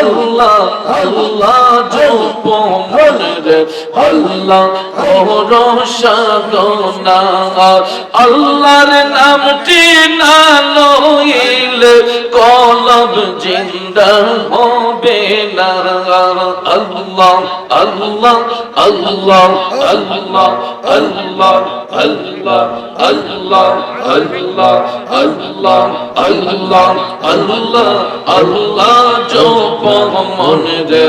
আল্লাহ আল্লাহ জপ মনে আল্লাহ করো সাধনা আল্লাহর নামটি না লইলে কলব জিন্দা হবে না। আল্লাহ আল্লাহ আল্লাহ আল্লাহ আল্লাহ আল্লাহ আল্লাহ আল্লাহ আল্লাহ আল্লাহ আল্লাহ আল্লাহ জপ মনে রে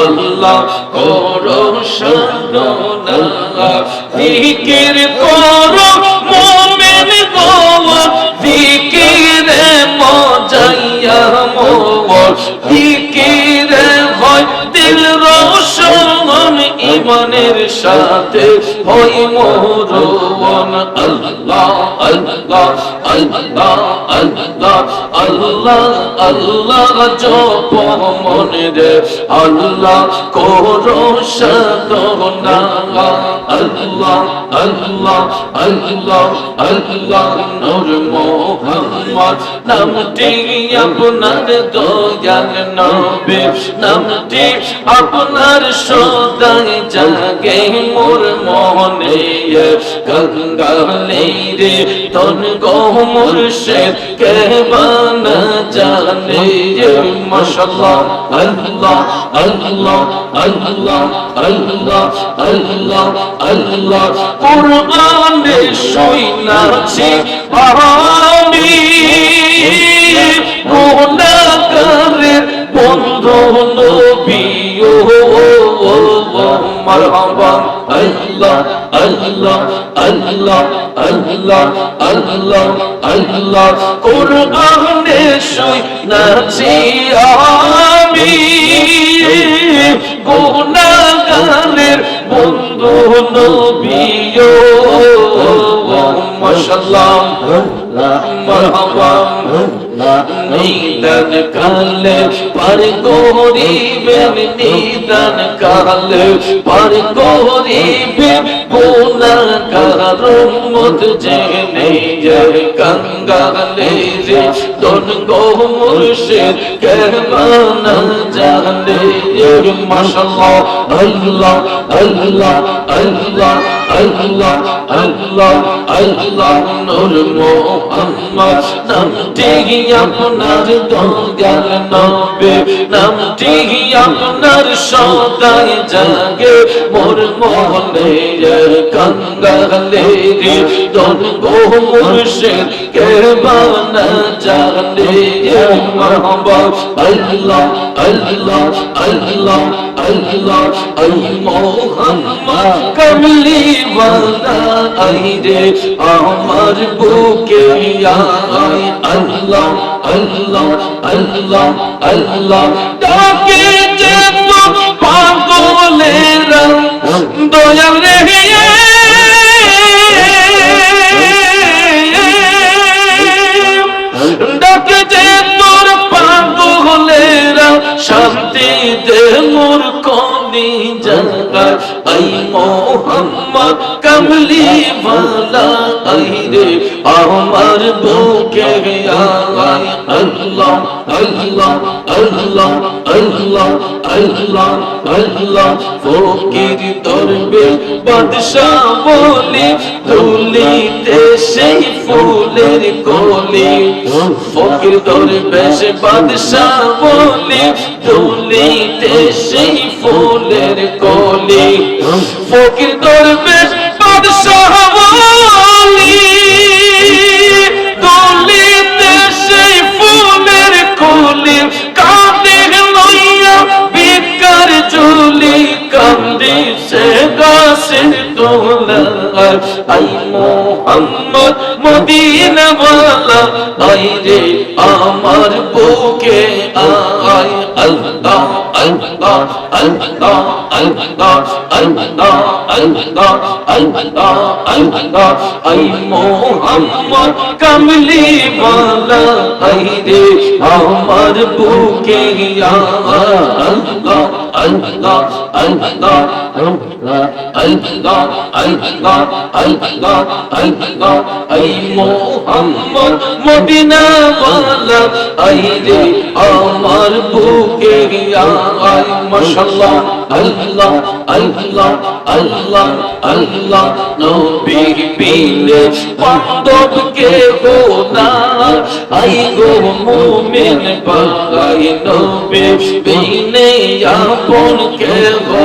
আল্লাহ করো সাধনা দিকের করো মোমেন গোয়া দিকিরে মজাইয়া মোর ইমানের সাথে হই মোরন আল্লাহ আল্লাহ আল্লাহ আল্লাহ আল্লাহ আল্লাহ আল্লাহ আল্লাহ আল্লাহ আল্লাহ, নূর মোহাম্মদ। নামটি আপনার দয়াল নবী, নামটি আপনার সদাই জাগে মোর মনে গঙ্গালে রে তন গো মুর্শিদ, কে জানে মাশাআল্লাহ আল্লাহ আল্লাহ আল্লাহ আল্লাহ আল্লাহ আল্লাহ। কোরআনে শুনাছি আমি গুনাহগারের বন্ধু مرحبا الله الله الله الله الله الله قرآن شوي ناتي آمي গুণাগারের বন্ধু নবী ও মাশাআল্লাহ নিদান কালে পার গরিবের নিদান কালে পার গরিবের গুনাহগার মত জেনে যায় গঙ্গালে রে তোন গো মুর্শিদ কেমন জানে মাশাআল্লাহ আল্লাহ আল্লাহ আল্লাহ Allah, Allah, Allah, Nur Muhammad. Namti আপনার দঙ্গাল নবে নামটি আপনার সদাই জাগে মোর মনে কঙ্গালে রে দন গো মুর্শিদ কে বানা জানে? মারহাবা আল্লাহ আল্লাহ আল্লাহ আল্লাহ, আল মোহাম্মদ। কমলি ওয়ালা আই রে, আমার বুকে আয়। আল্লাহ আল্লাহ আল্লাহ আল্লাহ, ডাকে দয়াল রে ডাকে যে তোর পাগলেরা শান্তি দে মোর কলি জাগা আই মোহাম্মদ কমলি ওয়ালা আই রে আল্লাহ আল্লাহ আল্লাহ আল্লাহ, ফকির দরবে বাদশাহ বলি তুলিতে সেই ফুলের কলি ফকির দরবেশ বাদশাহ বলি তুলিতে সেই ফুলের কলি ফকির মোহাম্মদ মদিনা ওয়ালা আই রে আমার বুকে আয়। আল্লাহ আল্লাহ আল্লাহ আল্লাহ আল্লাহ আল্লাহ আল্লাহ আল্লাহ। আই মোহাম্মদ কমলি ওয়ালা আই রে আমার বুকে আল্লাহ আল্লাহ মোহাম্মদ মদিনা বালা আই রে আমার বুকে আয় মাশাআল্লাহ, আল্লাহ আল্লাহ আল্লাহ আল্লাহ নবীর বিনে পাদব কে গো না আই গো মুমিন পাই নবীর বিনে আপন কে গো